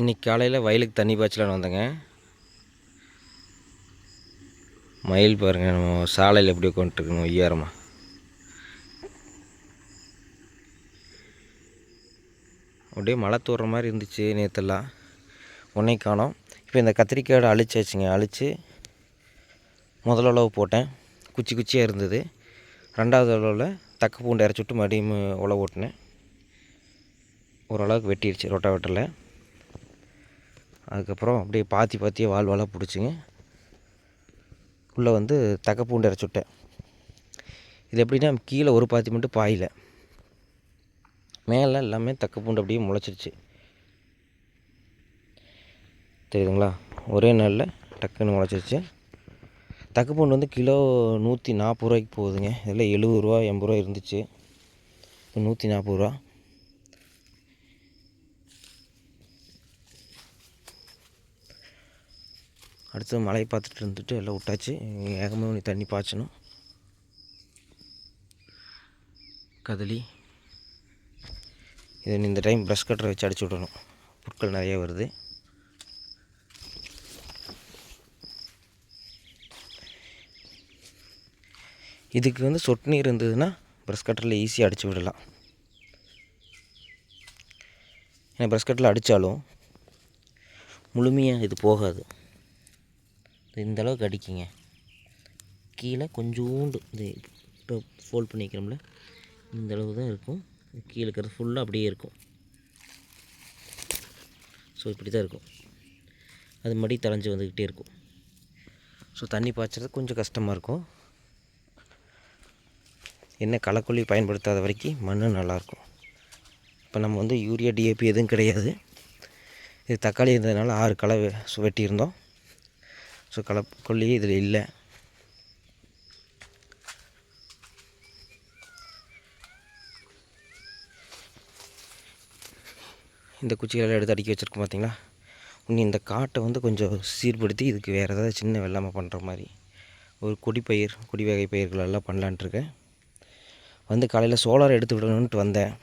இன்றைக்கி காலையில் வயலுக்கு தண்ணி பாய்ச்சலான்னு வந்தேங்க. மயில் பாருங்க நம்ம சாலையில் எப்படி உட்காந்துட்டுருக்கணும் ஐயாரமாக அப்படியே மழை தூடுற மாதிரி இருந்துச்சு நேற்றுலாம் உன்னை காணோம். இப்போ இந்த கத்திரிக்காய் அழிச்சாச்சுங்க. அழித்து முதல் அளவு போட்டேன். குச்சி குச்சியாக இருந்தது. ரெண்டாவது அளவில் தக்க பூண்டு இறச்சி விட்டு மறுபடியும் உழவு ஓட்டினேன். ஓரளவுக்கு வெட்டிடுச்சு ரொட்டாவேட்டரில் அதுக்கப்புறம் அப்படியே பாத்தி பாத்தியே வால் வாலாக பிடிச்சிங்க. உள்ளே வந்து தக்க பூண்டு விட்டேன். இது எப்படின்னா கீழே ஒரு பாத்தி மட்டும் பாயில. மேலே எல்லாமே தக்க பூண்டு அப்படியே முளைச்சிருச்சு. தெரியுதுங்களா? ஒரே நாளில் டக்குன்னு முளைச்சிருச்சு. தக்க பூண்டு வந்து கிலோ நூற்றி நாற்பது ரூபாய்க்கு போகுதுங்க. இதில் எழுபது ரூபா எண்பது ரூபா இருந்துச்சு. இப்போ நூற்றி நாற்பது ரூபா. அடுத்து மழையை பார்த்துட்டு இருந்துட்டு எல்லாம் விட்டாச்சு. ஏகமாக நீ தண்ணி பாய்ச்சணும். கதலி. இதை நீ இந்த டைம் ப்ரஷ் கட்டரை வச்சு அடிச்சு விடணும். புற்கள் நிறைய வருது. இதுக்கு வந்து சொட்டு நீர் இருந்ததுன்னா ப்ரஷ் கட்டரில் ஈஸியாக அடித்து விடலாம். ஏன்னா ப்ரஷ் கட்டரில் அடித்தாலும் முழுமையாக இது போகாது. இந்தளவுக்கு இந்த அளவுக்கு அடிக்கிங்க. கீழே கொஞ்சோண்டு இது இப்போ ஃபோல்ட் பண்ணி வைக்கிறோம்ல இந்த அளவு தான் இருக்கும். கீழே இருக்கிறது ஃபுல்லாக அப்படியே இருக்கும். ஸோ இப்படி தான் இருக்கும். அது மடி தலைஞ்சு வந்துக்கிட்டே இருக்கும். ஸோ தண்ணி பாய்ச்சறது கொஞ்சம் கஷ்டமாக இருக்கும். என்ன களைக்கொல்லி பயன்படுத்தாத வரைக்கும் மண் நல்லாயிருக்கும் இப்போ நம்ம வந்து யூரியா டிஏபி எதுவும் கிடையாது. இது தக்காளி இருந்ததுனால ஆறு களை வெ- வெட்டியிருந்தோம். ஸோ களைக்கொல்லி இதில் இல்லை. இந்த குச்சிகளெல்லாம் எடுத்து அடுக்கி வச்சுருக்கோம் பார்த்தீங்களா? இன்னும் இந்த காட்டை வந்து கொஞ்சம் சீர்படுத்தி இதுக்கு வேறு ஏதாவது சின்ன வெள்ளாமை பண்ணுற மாதிரி. ஒரு கொடிப்பயிர் கொடி வகை பயிர்களெல்லாம் பண்ணலான்ட்டு இருக்கேன். வந்து காலையில் சோலார் எடுத்து விடணுன்ட்டு வந்தேன்.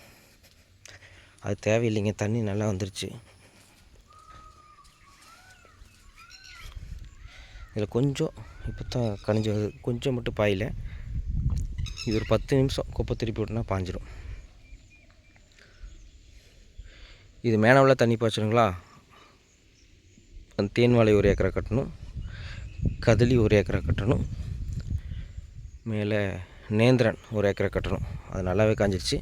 அது தேவையில்லைங்க தண்ணி நல்லா வந்துருச்சு. இதில் கொஞ்சம் இப்போ தான் கனிஞ்சு வருது கொஞ்சம் மட்டும் பாயில. இது ஒரு பத்து நிமிஷம் குப்பை திருப்பி விட்டோன்னா பாஞ்சிடும் இது மேனவில் தண்ணி பாய்ச்சணுங்களா? அந்த தேன் வாழை ஒரு ஏக்கரை கட்டணும். கதலி ஒரு ஏக்கரை கட்டணும். மேலே நேந்திரன் ஒரு ஏக்கரை கட்டணும். அது நல்லாவே காஞ்சிருச்சு.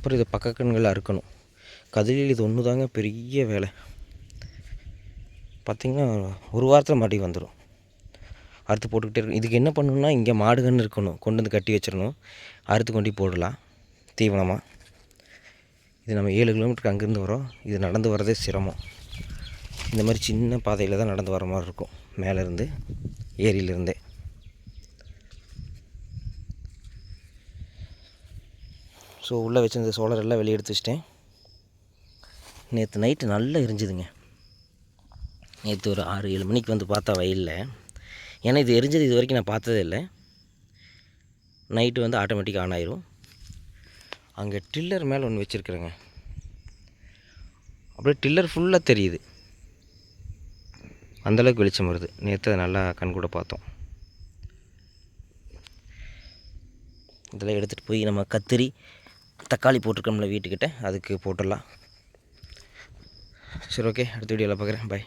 அப்புறம் இது பக்கக்கண்கள் அறுக்கணும் கதிரில் இது ஒன்று தாங்க பெரிய வேலை. பார்த்திங்கன்னா ஒரு வாரத்தில் மாட்டி வந்துடும் அறுத்து போட்டுக்கிட்டே இருக்கும் இதுக்கு என்ன பண்ணணும்னா இங்கே மாடுகன்று இருக்கணும். கொண்டு வந்து கட்டி வச்சிடணும். அறுத்து கொண்டு போடலாம். தீவனமாக இது நம்ம ஏழு கிலோமீட்டருக்கு அங்கேருந்து வரோம். இது நடந்து வரதே சிரமம். இந்த மாதிரி சின்ன பாதையில் தான் நடந்து வர மாதிரி இருக்கும். மேலேருந்து ஏரியிலேருந்தே. ஸோ உள்ளே வச்சிருந்த சோலர் எல்லாம் வெளியே எடுத்து வச்சிட்டேன். நேற்று நைட்டு நல்லா எரிஞ்சுதுங்க. நேற்று ஒரு ஆறு ஏழு மணிக்கு வந்து பார்த்தா வயலில். ஏன்னா இது எரிஞ்சது இது வரைக்கும் நான் பார்த்ததே இல்லை. நைட்டு வந்து ஆட்டோமேட்டிக் ஆன் ஆயிரும். அங்கே டில்லர் மேலே ஒன்று வச்சுருக்குறேங்க. அப்படியே டில்லர் ஃபுல்லாக தெரியுது. அந்தளவுக்கு வெளிச்சம் வருது. நேற்று அதை நல்லா கண் கூட பார்த்தோம். இதெல்லாம் எடுத்துகிட்டு போய் நம்ம கத்திரி தக்காளி போட்டிருக்கோம்ல வீட்டுக்கிட்ட அதுக்கு போட்டுடலாம். சரி ஓகே அடுத்த வீடியோவில் பார்க்குறேன். பாய்